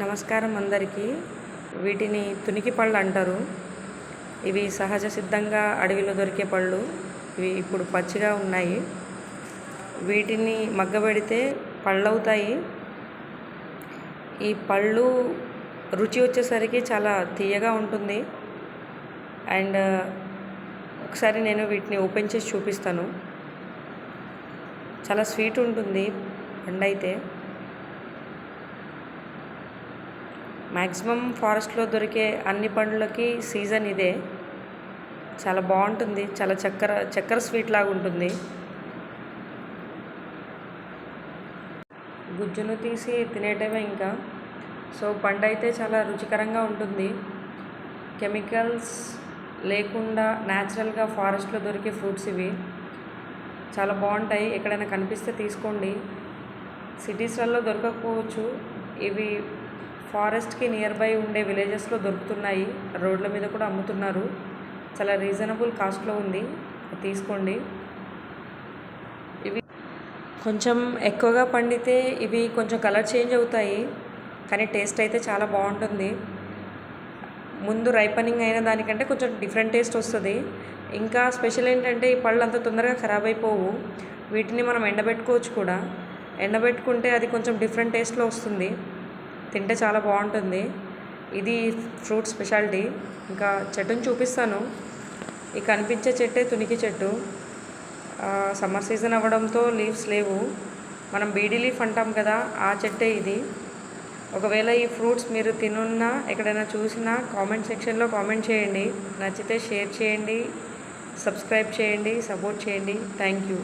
నమస్కారం అందరికీ. వీటిని తునికి పళ్ళు అంటారు. ఇవి సహజ సిద్ధంగా అడవిలో దొరికే పళ్ళు. ఇవి ఇప్పుడు పచ్చిగా ఉన్నాయి. వీటిని మగ్గబెడితే పళ్ళు అవుతాయి ఈ పళ్ళు రుచి వచ్చేసరికి చాలా తీయగా ఉంటుంది. అండ్ ఒకసారి నేను వీటిని ఓపెన్ చేసి చూపిస్తాను. చాలా స్వీట్ ఉంటుంది పండు అయితే మ్యాక్సిమం ఫారెస్ట్లో దొరికే అన్ని పండ్లకి సీజన్ ఇదే. చాలా బాగుంటుంది. చాలా చక్కెర చక్కెర స్వీట్ లాగా ఉంటుంది. గుజ్జును తీసి తినేయటమే ఇంకా. సో పండు అయితే చాలా రుచికరంగా ఉంటుంది. కెమికల్స్ లేకుండా న్యాచురల్గా ఫారెస్ట్లో దొరికే ఫ్రూట్స్ ఇవి. చాలా బాగుంటాయి. ఎక్కడైనా కనిపిస్తే తీసుకోండి. సిటీస్లలో దొరకకపోవచ్చు. ఇవి ఫారెస్ట్కి నియర్ బై ఉండే విలేజెస్లో దొరుకుతున్నాయి. రోడ్ల మీద కూడా అమ్ముతున్నారు. చాలా రీజనబుల్ కాస్ట్లో ఉంది. తీసుకోండి. ఇవి కొంచెం ఎక్కువగా పండితే ఇవి కొంచెం కలర్ చేంజ్ అవుతాయి. కానీ టేస్ట్ అయితే చాలా బాగుంటుంది. ముందు రైపనింగ్ అయిన దానికంటే కొంచెం డిఫరెంట్ టేస్ట్ వస్తుంది. ఇంకా స్పెషల్ ఏంటంటే ఈ పళ్ళు అంత తొందరగా ఖరాబ్ అయిపోవు. వీటిని మనం ఎండబెట్టుకోవచ్చు కూడా. ఎండబెట్టుకుంటే అది కొంచెం డిఫరెంట్ టేస్ట్లో వస్తుంది. తింటే చాలా బాగుంటుంది. ఇది ఫ్రూట్ స్పెషాలిటీ. ఇంకా చెట్టుని చూపిస్తాను. ఈ కనిపించే చెట్టే తునికి చెట్టు. సమ్మర్ సీజన్ అవ్వడంతో లీవ్స్ లేవు. మనం బీడీ లీఫ్ అంటాం కదా ఆ చెట్టే ఇది. ఒకవేళ ఈ ఫ్రూట్స్ మీరు తినున్నా ఎక్కడైనా చూసినా కామెంట్ సెక్షన్లో కామెంట్ చేయండి. నచ్చితే షేర్ చేయండి సబ్స్క్రైబ్ చేయండి సపోర్ట్ చేయండి. Thank you.